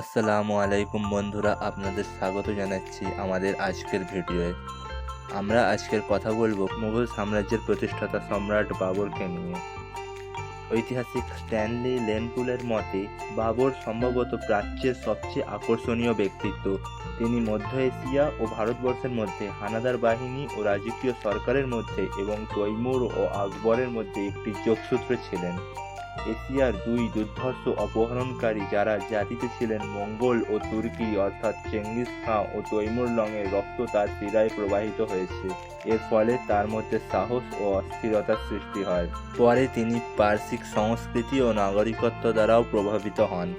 আসসালামু আলাইকুম বন্ধুরা, আপনাদের স্বাগত জানাচ্ছি আমাদের আজকের ভিডিওয়ে। আমরা আজকের কথা বলব মুঘল সাম্রাজ্যের প্রতিষ্ঠাতা সম্রাট বাবরকে নিয়ে। ঐতিহাসিক স্ট্যানলি লেনপুলের মতে, বাবর সম্ভবত প্রাচ্যের সবচেয়ে আকর্ষণীয় ব্যক্তিত্ব। তিনি মধ্য এশিয়া ও ভারতবর্ষের মধ্যে হানাদার বাহিনী ও রাজকীয় সরকারের মধ্যে এবং তৈমুর ও আকবরের মধ্যে একটি যোগসূত্র ছিলেন। এশিয়ার দুই দুর্ধর্ষ অপহরণকারী যারা জাতিতে ছিলেন মঙ্গল ও তুর্কি, অর্থাৎ চেঙ্গিস খাঁ ও তৈমুর লংয়ের রক্ত তার শিরায় প্রবাহিত হয়েছে। এর ফলে তার মধ্যে সাহস ও অস্থিরতার সৃষ্টি হয়। পরে তিনি পার্সিক সংস্কৃতি ও নাগরিকত্ব দ্বারাও প্রভাবিত হন।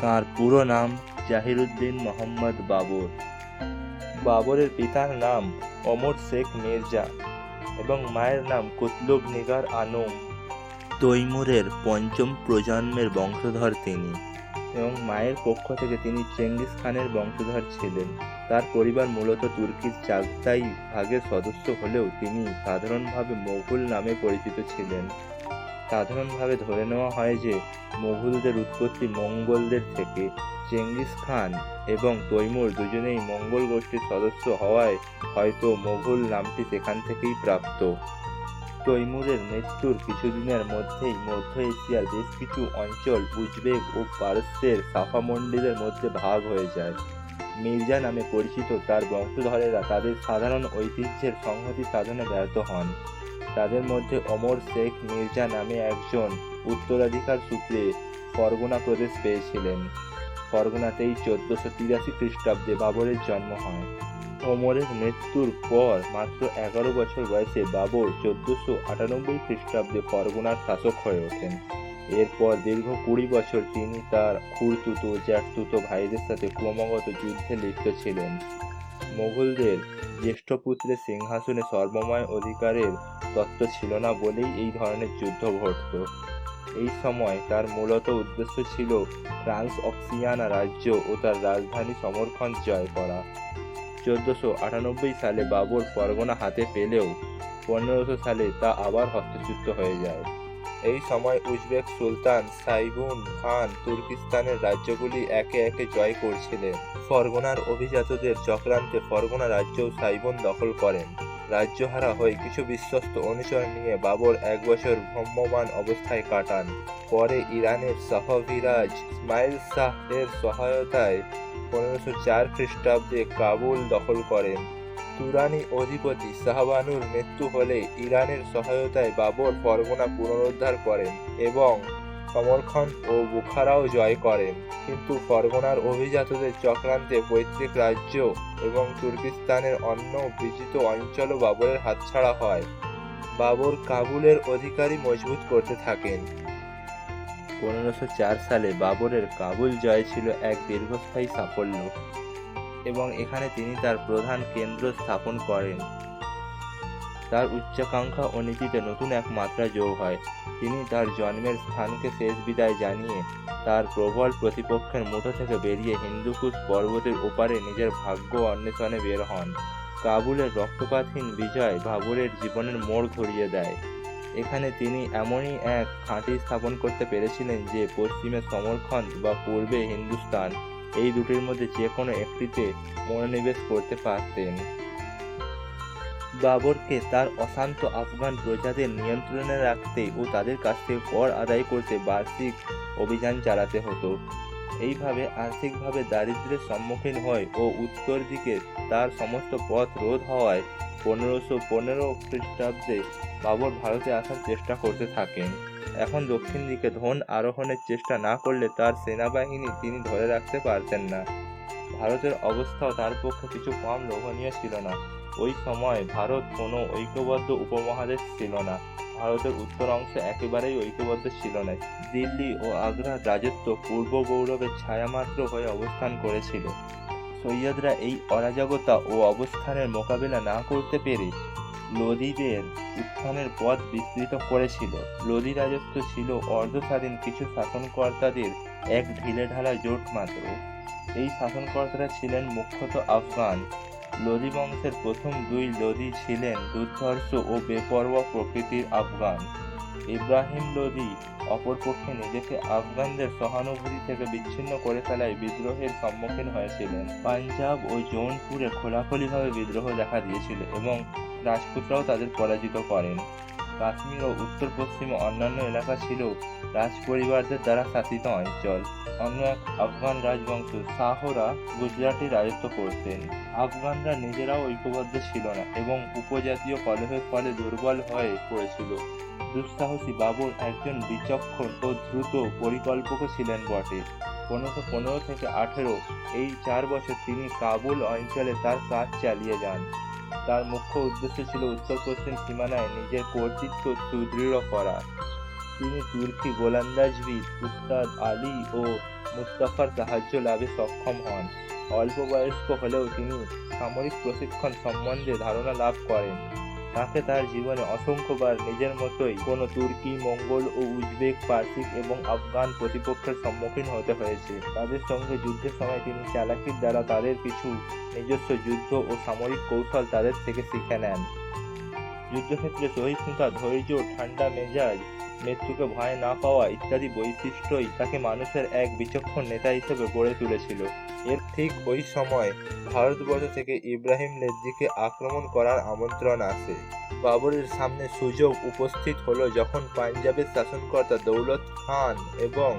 তার পুরো নাম জাহিরুদ্দিন মোহাম্মদ বাবর। বাবরের পিতার নাম অমর শেখ মির্জা এবং মায়ের নাম কুতলুব নিগার আনম। তৈমুরের পঞ্চম প্রজন্মের বংশধর তিনি এবং মায়ের পক্ষ থেকে তিনি চেঙ্গিস খানের বংশধর ছিলেন। তার পরিবার মূলত তুর্কির চাগতাই ভাগের সদস্য হলেও তিনি সাধারণভাবে মোঘল নামে পরিচিত ছিলেন। সাধারণভাবে ধরে নেওয়া হয় যে, মোঘলদের উৎপত্তি মঙ্গলদের থেকে। চেঙ্গিস খান এবং তৈমুর দুজনেই মঙ্গল গোষ্ঠীর সদস্য হওয়ায় হয়তো মোঘল নামটি সেখান থেকেই প্রাপ্ত। তৈমুরের মৃত্যুর কিছুদিনের মধ্যেই মধ্য এশিয়ার বেশ কিছু অঞ্চল উজবেক ও পারস্যের সাফা মন্ডিলের মধ্যে ভাগ হয়ে যায়। মির্জা নামে পরিচিত তার বংশধরেরা তাদের সাধারণ ঐতিহ্যের সংহতি সাধনে ব্যর্থ হন। তাদের মধ্যে অমর শেখ মির্জা নামে একজন উত্তরাধিকার সূত্রে ফরগনা প্রদেশ পেয়েছিলেন। ফরগনাতেই চোদ্দশো তিরাশি খ্রিস্টাব্দে বাবরের জন্ম হয়। ওমরের মৃত্যুর পর মাত্র এগারো বছর বয়সে বাবর চোদ্দশো আটানব্বই খ্রিস্টাব্দে ফরগনার শাসক হয়ে ওঠেন। এরপর দীর্ঘ কুড়ি বছর তিনি তার খুড়তুতো, জ্যাঠতুতো ভাইদের সাথে ক্রমাগত যুদ্ধে লিপ্ত ছিলেন। মোগলদের জ্যেষ্ঠ পুত্রের সিংহাসনে সর্বময় অধিকারের তত্ত্ব ছিল না বলেই এই ধরনের যুদ্ধ ঘটত। এই সময় তার মূলত উদ্দেশ্য ছিল ট্রান্স অক্সিয়ানা রাজ্য ও তার রাজধানী সমরখন্দ জয় করা। চোদ্দশো আটানব্বই সালে বাবর পরগনা হাতে পেলেও পনেরোশো সালে তা আবার হস্তচ্যুত হয়ে যায়। এই সময় উজবেক সুলতান সাইবুন খান তুর্কিস্তানের রাজ্যগুলি একে একে জয় করছিলেন। ফরগনার অভিজাতদের চক্রান্তে ফরগনা রাজ্যও সাইবুন দখল করেন। রাজ্যহারা হয়ে কিছু বিশ্বস্ত অনুচর নিয়ে বাবর এক বছর ভ্রম্যমান অবস্থায় কাটান। পরে ইরানের সাহভিরাজ ইসমাইল শাহ এর সহায়তায় পনেরোশো চার খ্রিস্টাব্দে কাবুল দখল করেন। তুরানি অধিপতি শাহবানুর মৃত্যু হলে ইরানের সহায়তায় বাবর পরগনা পুনরুদ্ধার করেন এবং সমরখন্ড ও বুখারাও জয় করেন। কিন্তু ফরগনার অভিজাতদের চক্রান্তে পৈতৃক রাজ্য এবং তুর্কিস্তানের অন্য বিজিত অঞ্চলও বাবরের হাতছাড়া হয়। বাবর কাবুলের অধিকারী মজবুত করতে থাকেন। পনেরোশো চার সালে বাবরের কাবুল জয় ছিল এক দীর্ঘস্থায়ী সাফল্য এবং এখানে তিনি তার প্রধান কেন্দ্র স্থাপন করেন। তার উচ্চাকাঙ্ক্ষা ও নীতিতে নতুন এক মাত্রা যোগ হয়। তিনি তার জন্মের স্থানকে শেষ বিদায় জানিয়ে তার প্রবল প্রতিপক্ষের মুঠো থেকে বেরিয়ে হিন্দুকুশ পর্বতের ওপারে নিজের ভাগ্য অন্বেষণে বের হন। কাবুলের রক্তপাতহীন বিজয় বাবরের জীবনের মোড় ঘুরিয়ে দেয়। এখানে তিনি এমনই এক ঘাঁটি স্থাপন করতে পেরেছিলেন যে পশ্চিমে সমরখন্দ বা পূর্বে হিন্দুস্তান, এই দুটির মধ্যে যে কোনো একটিতে মনোনিবেশ করতে পারতেন। বাবরকে তার অশান্ত আফগান প্রজাদের নিয়ন্ত্রণে রাখতে ও তাদের কাছ থেকে কর আদায় করতে বার্ষিক অভিযান চালাতে হতো। এইভাবে আর্থিকভাবে দারিদ্র্যের সম্মুখীন হয় ও উত্তর দিকে তার সমস্ত পথ রোধ হওয়ায় পনেরোশো পনেরো খ্রিস্টাব্দে বাবর ভারতে আসার চেষ্টা করতে থাকেন। এখন দক্ষিণ দিকে ধন আরোহণের চেষ্টা না করলে তার সেনাবাহিনী তিনি ধরে রাখতে পারতেন না। ভারতের অবস্থাও তার পক্ষে কিছু কম লোভনীয় ছিল না। ওই সময় ভারত কোনো ঐক্যবদ্ধ উপমহাদেশ ছিল না। ভারতের উত্তর অংশ একেবারেই ঐক্যবদ্ধ ছিল না। দিল্লি ও আগ্রার রাজত্ব পূর্ব গৌরবের ছায়ামাত্র হয়ে অবস্থান করেছিল। সৈয়দরা এই অরাজকতা ও অবস্থানের মোকাবিলা না করতে পেরে লোদিদের উত্থানের পথ বিস্তৃত করেছিল। লোদি রাজত্ব ছিল অর্ধস্বাধীন কিছু শাসনকর্তাদের এক ঢিলেঢালা জোট মাত্র। এই শাসনকর্তারা ছিলেন মুখ্যত আফগান। লোদি বংশের প্রথম দুই লোদি ছিলেন দুর্ধর্ষ ও বেপরোয়া প্রকৃতির আফগান। ইব্রাহিম লোদি অপরপক্ষে নিজেকে আফগানদের সহানুভূতি থেকে বিচ্ছিন্ন করে ফেলায় বিদ্রোহের সম্মুখীন হয়েছিলেন। পাঞ্জাব ও জৌনপুরে খোলাখুলিভাবে বিদ্রোহ দেখা দিয়েছিল এবং রাজপুতরাও তাদের পরাজিত করেন। কাশ্মীর ও উত্তর পশ্চিমে অন্যান্য এলাকা ছিল রাজ পরিবারদের দ্বারা শাসিত অঞ্চল। অন্য এক আফগান রাজবংশ, শাহরা, গুজরাটে রাজত্ব করতেন। আফগানরা নিজেরাও ঐক্যবদ্ধ ছিল না এবং উপজাতীয় কলহের ফলে দুর্বল হয়ে পড়েছিল। দুঃসাহসী বাবর একজন বিচক্ষণ ও দ্রুত পরিকল্পক ছিলেন বটে। পনেরোশো পনেরো থেকে আঠেরো, এই চার বছর তিনি কাবুল অঞ্চলে তার কাজ চালিয়ে যান। তার মুখ্য উদ্দেশ্য ছিল উত্তর পশ্চিম সীমানায় নিজের কর্তৃত্ব সুদৃঢ় করা। তিনি তুর্কি গোলন্দাজবিদ উস্তাদ আলী ও মুস্তাফার সাহায্য লাভে সক্ষম হন। অল্প বয়স্ক হলেও তিনি সামরিক প্রশিক্ষণ সম্বন্ধে ধারণা লাভ করেন। তাকে তার জীবনে অসংখ্যবার নিজের মতোই কোনো তুর্কি, মঙ্গল ও উজবেক, পার্সিক এবং আফগান প্রতিপক্ষের সম্মুখীন হতে হয়েছে। তাদের সঙ্গে যুদ্ধের সময় তিনি চালাকির দ্বারা তাদের কিছু নিজস্ব যুদ্ধ ও সামরিক কৌশল তাদের থেকে শিখে নেন। যুদ্ধক্ষেত্রে সহিষ্ণুতা ধৈর্য ঠান্ডা মেজাজ মৃত্যুকে ভয় না পাওয়া ইত্যাদি বৈশিষ্ট্যই তাকে মানুষের এক বিচক্ষণ নেতা হিসেবে গড়ে তুলেছিল। এর ঠিক ওই সময় ভারতবর্ষ থেকে ইব্রাহিম লেদ্দিকে আক্রমণ করার আমন্ত্রণ আসে। বাবরের সামনে সুযোগ উপস্থিত হলো যখন পাঞ্জাবের শাসনকর্তা দৌলত খান এবং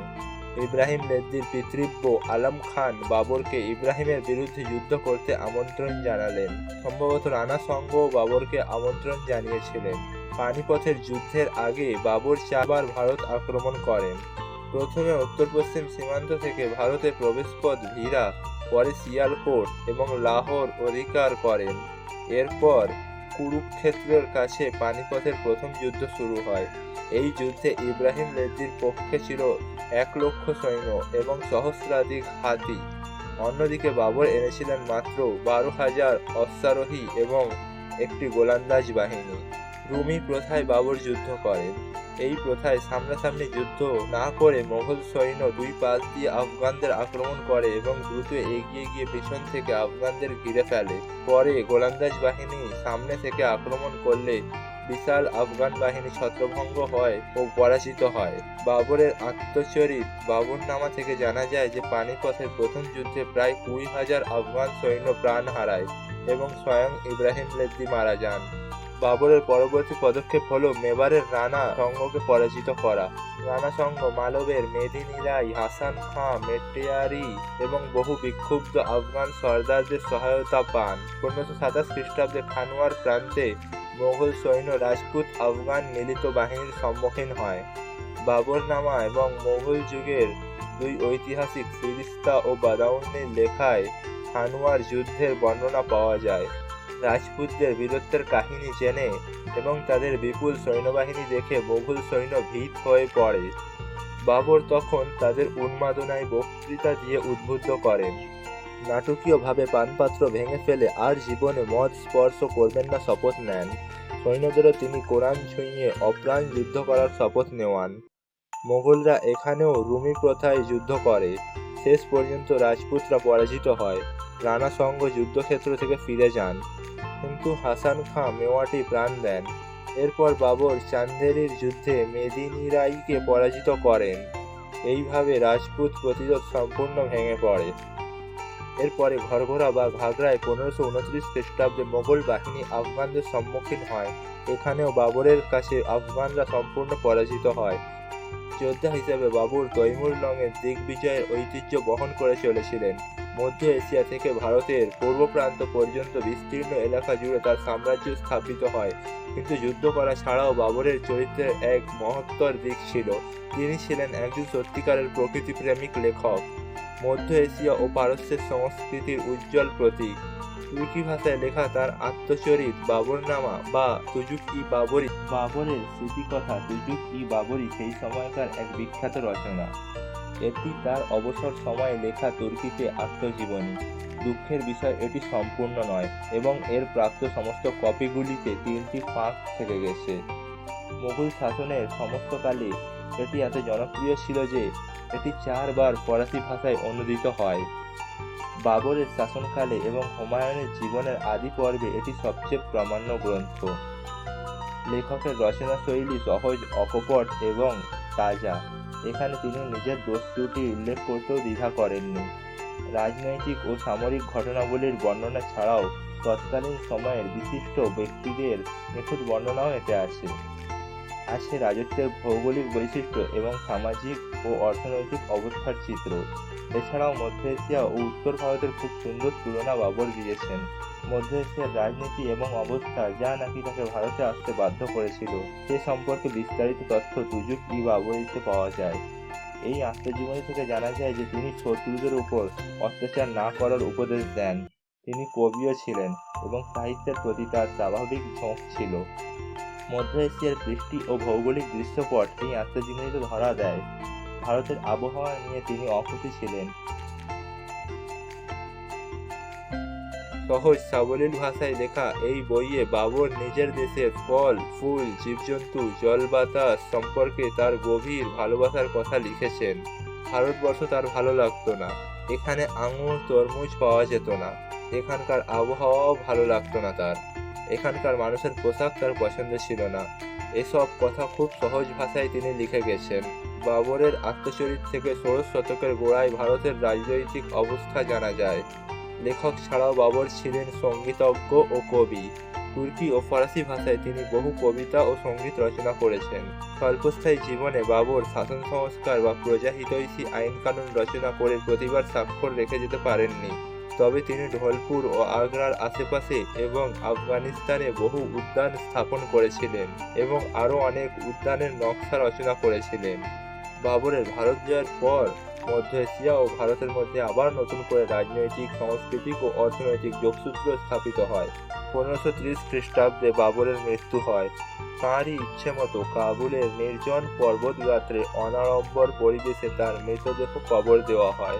ইব্রাহিম লেদ্দির পিতৃব্য আলম খান বাবরকে ইব্রাহিমের বিরুদ্ধে যুদ্ধ করতে আমন্ত্রণ জানালেন। সম্ভবত রানা সংঘ বাবরকে আমন্ত্রণ জানিয়েছিলেন। পানিপথের যুদ্ধের আগে বাবর চারবার ভারত আক্রমণ করেন। প্রথমে উত্তর পশ্চিম সীমান্ত থেকে ভারতের প্রবেশপথ ভিরা পরে সিয়ালকোট এবং লাহোর অধিকার করেন। এরপর কুরুক্ষেত্রের কাছে পানিপথের প্রথম যুদ্ধ শুরু হয়। এই যুদ্ধে ইব্রাহিম লেদ্দির পক্ষে ছিল এক লক্ষ সৈন্য এবং সহস্রাধিক হাতি। অন্যদিকে বাবর এনেছিলেন মাত্র বারো হাজার অশ্বারোহী এবং একটি গোলান্দাজ বাহিনী। রুমি প্রথায় বাবর যুদ্ধ করেন এই প্রথায় সামনাসামনি যুদ্ধ না করে মোঘল সৈন্য দুই পাশ দিয়ে আফগানদের আক্রমণ করে এবং দ্রুত এগিয়ে গিয়ে পিছন থেকে আফগানদের ঘিরে ফেলে। পরে গোলান্দাজ বাহিনী সামনে থেকে আক্রমণ করলে বিশাল আফগান বাহিনী ছত্রভঙ্গ হয় ও পরাজিত হয়। বাবরের আত্মচরিত বাবরনামা থেকে জানা যায় যে পানিপথের প্রথম যুদ্ধে প্রায় কুড়ি হাজার আফগান সৈন্য প্রাণ হারায় এবং স্বয়ং ইব্রাহিম লেদ্দি মারা যান। বাবরের পরবর্তী পদক্ষেপ হল মেবারের রানা সঙ্গকে পরাজিত করা। রানা সঙ্গ মালবের মেদিনীরাই হাসান খাঁ মেটিয়ারি এবং বহু বিক্ষুব্ধ আফগান সর্দারদের সহায়তা পান। পনেরোশো সাতাশ খ্রিস্টাব্দে খানোয়ার প্রান্তে মোগল সৈন্য রাজপুত আফগান মিলিত বাহিনীর সম্মুখীন হয়। বাবরনামা এবং মোগল যুগের দুই ঐতিহাসিক ফিরিস্তা ও বাদাউনের লেখায় খানোয়ার যুদ্ধের বর্ণনা পাওয়া যায়। রাজপুতদের বীরত্বের কাহিনী জেনে এবং তাদের বিপুল সৈন্যবাহিনী দেখে মোগল সৈন্য ভীত হয়ে পড়ে। বাবর তখন তাদের উন্মাদনায় বক্তৃতা দিয়ে উদ্বুদ্ধ করেন। নাটকীয়ভাবে পানপাত্র ভেঙে ফেলে আর জীবনে মদ স্পর্শ করবেন না শপথ নেন। সৈন্যদেরও তিনি কোরআন ছুঁয়ে অপ্রাণ যুদ্ধ করার শপথ নেওয়ান। মোগলরা এখানেও রুমি প্রথায় যুদ্ধ করে। শেষ পর্যন্ত রাজপুতরা পরাজিত হয়। রানা সঙ্গ যুদ্ধক্ষেত্র থেকে ফিরে যান। কিন্তু হাসান খাঁ মেওয়াটি প্রাণ দেন। এরপর বাবর চান্দেরির যুদ্ধে মেদিনীরাইকে পরাজিত করেন। এইভাবে রাজপুত প্রতিরোধ সম্পূর্ণ ভেঙে পড়ে। এরপরে ঘরঘোরা বা ঘাগড়ায় পনেরোশো উনত্রিশ খ্রিস্টাব্দে মোগল বাহিনী আফগানদের সম্মুখীন হয়। এখানেও বাবরের কাছে আফগানরা সম্পূর্ণ পরাজিত হয়। যোদ্ধা হিসেবে বাবুর তৈমুর লংয়ের দিগ্বিজয়ের ঐতিহ্য বহন করে চলেছিলেন। মধ্য এশিয়া থেকে ভারতের পূর্ব প্রান্ত পর্যন্ত বিস্তীর্ণ এলাকা জুড়ে তার সাম্রাজ্য স্থাপিত হয়। কিন্তু যুদ্ধ করা ছাড়াও বাবরের চরিত্রের এক মহত্তর দিক ছিল। তিনি ছিলেন একজন সত্যিকারের প্রকৃতিপ্রেমিক লেখক। মধ্য এশিয়া ও পারস্যের সংস্কৃতির উজ্জ্বল প্রতীক। তুর্কি ভাষায় লেখা তার আত্মচরিত বাবরনামা বা তুজুক ই বাবরি বাবরের স্মৃতিকথা তুজুক ই বাবরি সেই সময়কার এক বিখ্যাত রচনা। এটি তার অবসর সময়ে লেখা তুর্কিতে আত্মজীবনী। দুঃখের বিষয়, এটি সম্পূর্ণ নয় এবং এর প্রাপ্ত সমস্ত কপিগুলিতে তিনটি ফাঁক থেকে গেছে। মুঘল শাসনের সমস্ত কালে এটি এত জনপ্রিয় ছিল যে এটি চারবার ফরাসি ভাষায় অনুদিত হয়। বাবরের শাসনকালে এবং হুমায়ুনের জীবনের আদি পর্বে এটি সবচেয়ে প্রামাণ্য গ্রন্থ। লেখকের রচনা শৈলী সহজ, অকপট এবং তাজা। এখানে তিনি নিজের দোষ ত্রুটি উল্লেখ করতেও দ্বিধা করেননি। রাজনৈতিক ও সামরিক ঘটনাবলীর বর্ণনা ছাড়াও তৎকালীন সময়ের বিশিষ্ট ব্যক্তিদের নিখুঁত বর্ণনাও এতে আছে আছে রাজত্বের ভৌগোলিক বৈশিষ্ট্য এবং সামাজিক ও অর্থনৈতিক অবস্থার চিত্র। এছাড়াও মধ্য এশিয়া ও উত্তর ভারতের খুব সুন্দর তুলনা বাবর দিয়েছেন। মধ্য এশিয়ার রাজনীতি এবং অবস্থা যা নাকি তাকে ভারতে আসতে বাধ্য করেছিল, সে সম্পর্কে বিস্তারিত তথ্য তুজুক ই বাবরিতে পাওয়া যায়। এই আত্মজীবনী থেকে জানা যায় যে তিনি শত্রুদের উপর অত্যাচার না করার উপদেশ দেন। তিনি কবিও ছিলেন এবং সাহিত্যের প্রতি তার স্বাভাবিক ঝোঁক ছিল। মধ্য এশিয়ার বৃষ্টি ও ভৌগোলিক দৃশ্যপট এই আত্মজীবনীতে ধরা দেয়। ভারতের আবহাওয়া নিয়ে তিনি অখুশি ছিলেন। সহজ সাবলীল ভাষায় লেখা এই বইয়ে বাবর নিজের দেশের ফল, ফুল, জীবজন্তু জল বাতাস সম্পর্কে তার গভীর ভালোবাসার কথা লিখেছেন। ভারতবর্ষ তার ভালো লাগতো না। এখানে আঙুর, তরমুজ পাওয়া যেত না। এখানকার আবহাওয়াও ভালো লাগতো না তার। এখানকার মানুষের পোশাক তার পছন্দ ছিল না। এসব কথা খুব সহজ ভাষায় তিনি লিখে গেছেন। বাবরের আত্মচরিত থেকে ষোড়শ শতকের গোড়ায় ভারতের রাজনৈতিক অবস্থা জানা যায়। লেখক ছাড়াও বাবর ছিলেন সঙ্গীতজ্ঞ ও কবি। তুর্কি ও ফরাসি ভাষায় তিনি বহু কবিতা ও সংগীত রচনা করেছেন। স্বল্পস্থায়ী জীবনে বাবর শাসন সংস্কার বা প্রজাহিতৈষী আইন কানুন রচনা করে প্রতিবার স্বাক্ষর রেখে যেতে পারেননি। তবে তিনি ঢোলপুর ও আগ্রার আশেপাশে এবং আফগানিস্তানে বহু উদ্যান স্থাপন করেছিলেন এবং আরও অনেক উদ্যানের নকশা রচনা করেছিলেন। বাবরের ভারত জয়ের পর মধ্য এশিয়া ও ভারতের মধ্যে আবার নতুন করে রাজনৈতিক, সাংস্কৃতিক ও অর্থনৈতিক যোগসূত্র স্থাপিত হয়। পনেরোশো ত্রিশ খ্রিস্টাব্দে বাবরের মৃত্যু হয়। তাঁরই ইচ্ছে মতো কাবুলের নির্জন পর্বত গাত্রে অনাড়ম্বর পরিবেশে তার মৃতদেহ কবর দেওয়া হয়।